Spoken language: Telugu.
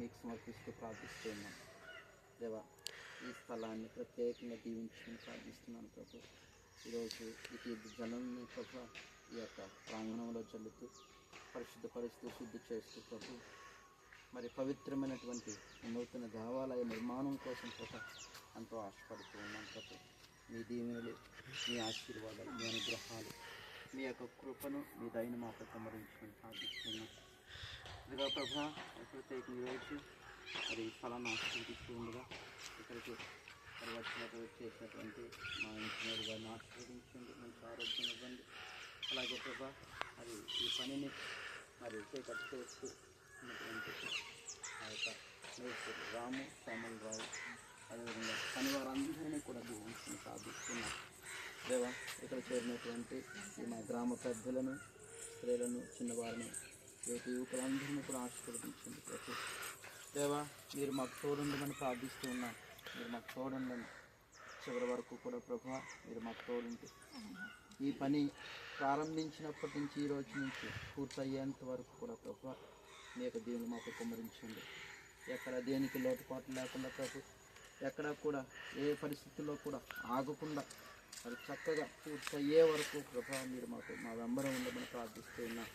నీకు సమర్పిస్తూ ప్రార్థిస్తున్నాం. దేవా ఈ స్థలాన్ని ప్రత్యేకంగా దీవించమని ప్రార్థిస్తున్నాను ప్రభు. ఈరోజు ఈ తీర్థ ప్రభు ఈ యొక్క ప్రాంగణంలో చల్లుతూ పరిశుద్ధ పరిస్థితి శుద్ధి చేస్తూ ప్రభు మరి పవిత్రమైనటువంటి నూతన దేవాలయ నిర్మాణం కోసం ప్రభు ఎంతో ఆశపడుతూ ఉన్నాం ప్రభు. మీ దీవెనలు మీ ఆశీర్వాదాలు మీ అనుగ్రహాలు మీ యొక్క కృపను మీ దయను మాత్రం కుమరించమని ఇదిగా ప్రభా టేకింగ్ రైట్స్ మరి ఈ స్థలాన్ని ఆశీర్వదిస్తూ ఉండగా ఇక్కడికి మరి వచ్చినటువంటి చేసినటువంటి మా ఇంజనీర్ గారిని ఆశీర్వదించండి మంచి ఆరోగ్యం ఇవ్వండి అలాగే ప్రభా మరి ఈ పనిని మరి చేకట్టు చేస్తూ ఉన్నటువంటి ఆ యొక్క మేస్త్రి రాము శ్యామల్ రావు అదేవిధంగా పని వారందరినీ కూడా దీవించి సాధిస్తున్నాం దేవా ఇక్కడ చేరినటువంటి మా గ్రామ పెద్దలను స్త్రీలను చిన్నవారిని ప్రతి యువకులందరినీ కూడా ఆశీర్వదించండి ప్రభు. దేవా మీరు మాకు తోడుండమని ప్రార్థిస్తూ ఉన్నాం మీరు మాకు తోడుండండి. చివరి వరకు కూడా ప్రభు మీరు మాకు తోడుంటే. ఈ పని ప్రారంభించినప్పటి నుంచి ఈ రోజు నుంచి పూర్తయ్యేంత వరకు కూడా ప్రభు మీ యొక్క దేవుని మాకు కుమ్మరించండి. ఎక్కడ దేనికి లోటుపాటు లేకుండా ప్రభు ఎక్కడ కూడా ఏ పరిస్థితుల్లో కూడా ఆగకుండా అది చక్కగా పూర్తయ్యే వరకు ప్రభా మీరు మాకు మా వెంబరం ఉండమని ప్రార్థిస్తూ ఉన్నాం